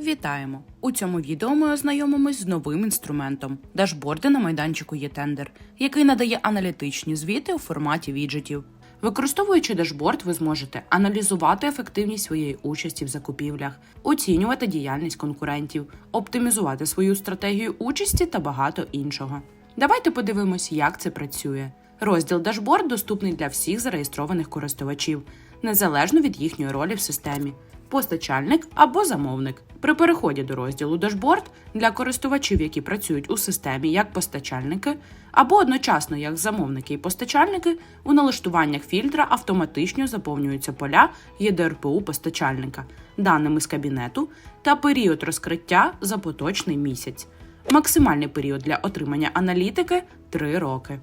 Вітаємо! У цьому відео ми ознайомимось з новим інструментом дашборди на майданчику ЄТендер, який надає аналітичні звіти у форматі віджитів. Використовуючи дашборд, ви зможете аналізувати ефективність своєї участі в закупівлях, оцінювати діяльність конкурентів, оптимізувати свою стратегію участі та багато іншого. Давайте подивимось, як це працює. Розділ дашборд доступний для всіх зареєстрованих користувачів, незалежно від їхньої ролі в системі постачальник або замовник. При переході до розділу Дашборд для користувачів, які працюють у системі як постачальники, або одночасно як замовники і постачальники, у налаштуваннях фільтра автоматично заповнюються поля ЄДРПУ постачальника, даними з кабінету та період розкриття за поточний місяць. Максимальний період для отримання аналітики 3 роки.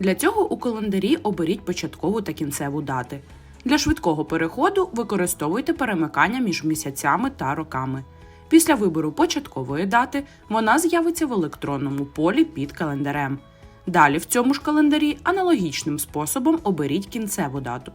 Для цього у календарі оберіть початкову та кінцеву дати. Для швидкого переходу використовуйте перемикання між місяцями та роками. Після вибору початкової дати вона з'явиться в електронному полі під календарем. Далі в цьому ж календарі аналогічним способом оберіть кінцеву дату.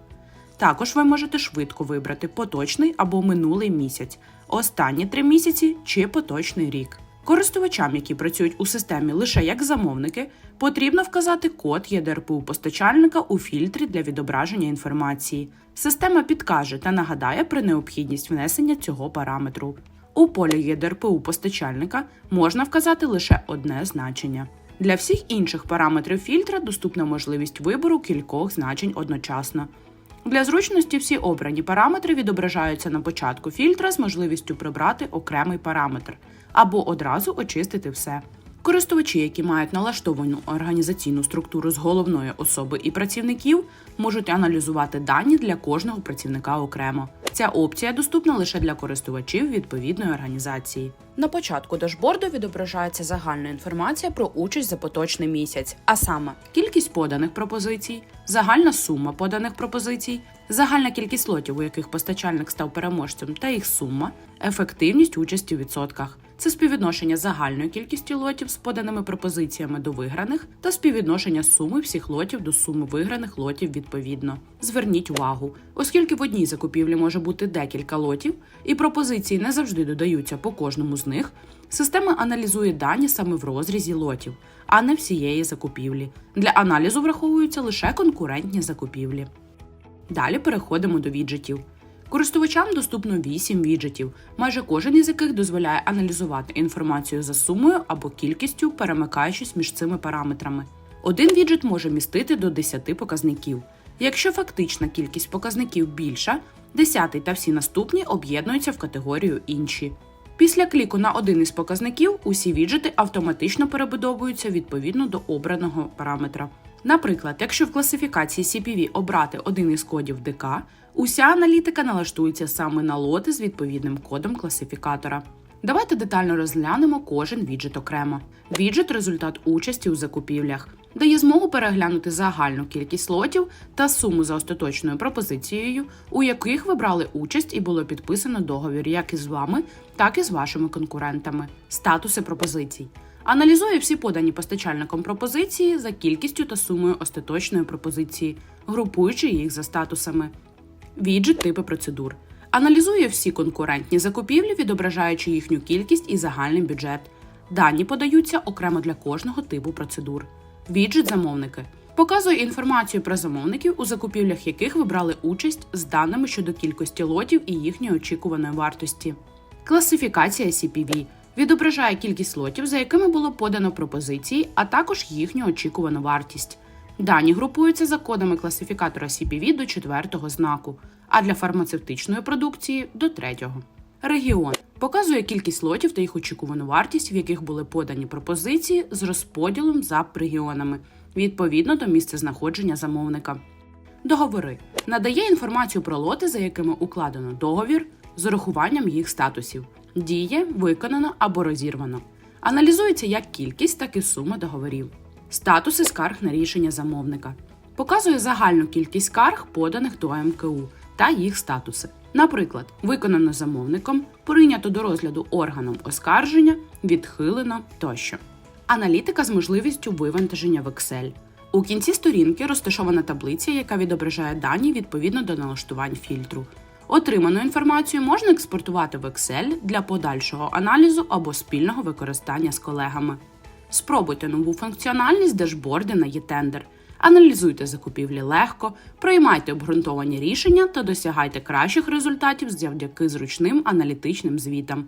Також ви можете швидко вибрати поточний або минулий місяць, останні три місяці чи поточний рік. Користувачам, які працюють у системі лише як замовники, потрібно вказати код ЄДРПУ постачальника у фільтрі для відображення інформації. Система підкаже та нагадає про необхідність внесення цього параметру. У полі ЄДРПУ постачальника можна вказати лише одне значення. Для всіх інших параметрів фільтра доступна можливість вибору кількох значень одночасно. Для зручності всі обрані параметри відображаються на початку фільтра з можливістю прибрати окремий параметр або одразу очистити все. Користувачі, які мають налаштовану організаційну структуру з головної особи і працівників, можуть аналізувати дані для кожного працівника окремо. Ця опція доступна лише для користувачів відповідної організації. На початку дашборду відображається загальна інформація про участь за поточний місяць, а саме кількість поданих пропозицій, загальна сума поданих пропозицій, загальна кількість лотів, у яких постачальник став переможцем, та їх сума, ефективність участі у відсотках. Це співвідношення загальної кількості лотів з поданими пропозиціями до виграних та співвідношення суми всіх лотів до суми виграних лотів відповідно. Зверніть увагу, оскільки в одній закупівлі може бути декілька лотів, і пропозиції не завжди додаються по кожному з них. Система аналізує дані саме в розрізі лотів, а не всієї закупівлі. Для аналізу враховуються лише конкурентні закупівлі. Далі переходимо до віджитів. Користувачам доступно 8 віджитів, майже кожен із яких дозволяє аналізувати інформацію за сумою або кількістю, перемикаючись між цими параметрами. Один віджит може містити до 10 показників. Якщо фактична кількість показників більша, 10 та всі наступні об'єднуються в категорію інші. Після кліку на один із показників усі віджити автоматично перебудовуються відповідно до обраного параметра. Наприклад, якщо в класифікації CPV обрати один із кодів ДК, уся аналітика налаштується саме на лоти з відповідним кодом класифікатора. Давайте детально розглянемо кожен віджит окремо. Віджит результат участі у закупівлях, дає змогу переглянути загальну кількість лотів та суму за остаточною пропозицією, у яких ви брали участь і було підписано договір як із вами, так і з вашими конкурентами. Статуси пропозицій. Аналізує всі подані постачальником пропозиції за кількістю та сумою остаточної пропозиції, групуючи їх за статусами. Віджит типи процедур. Аналізує всі конкурентні закупівлі, відображаючи їхню кількість і загальний бюджет. Дані подаються окремо для кожного типу процедур. Віджит замовники показує інформацію про замовників, у закупівлях яких ви брали участь з даними щодо кількості лотів і їхньої очікуваної вартості. Класифікація CPV відображає кількість лотів, за якими було подано пропозиції, а також їхню очікувану вартість. Дані групуються за кодами класифікатора CPV до четвертого знаку, а для фармацевтичної продукції до третього. Регіон показує кількість лотів та їх очікувану вартість, в яких були подані пропозиції з розподілом за регіонами відповідно до місця знаходження замовника. Договори надає інформацію про лоти, за якими укладено договір з урахуванням їх статусів. Діє, виконано або розірвано. Аналізується як кількість, так і сума договорів. Статуси скарг на рішення замовника. Показує загальну кількість скарг, поданих до МКУ та їх статуси. Наприклад, виконано замовником, прийнято до розгляду органом оскарження, відхилено тощо. Аналітика з можливістю вивантаження в Excel. У кінці сторінки розташована таблиця, яка відображає дані відповідно до налаштувань фільтру. Отриману інформацію можна експортувати в Excel для подальшого аналізу або спільного використання з колегами. Спробуйте нову функціональність дашборди на eTender. Аналізуйте закупівлі легко, приймайте обґрунтовані рішення та досягайте кращих результатів завдяки зручним аналітичним звітам.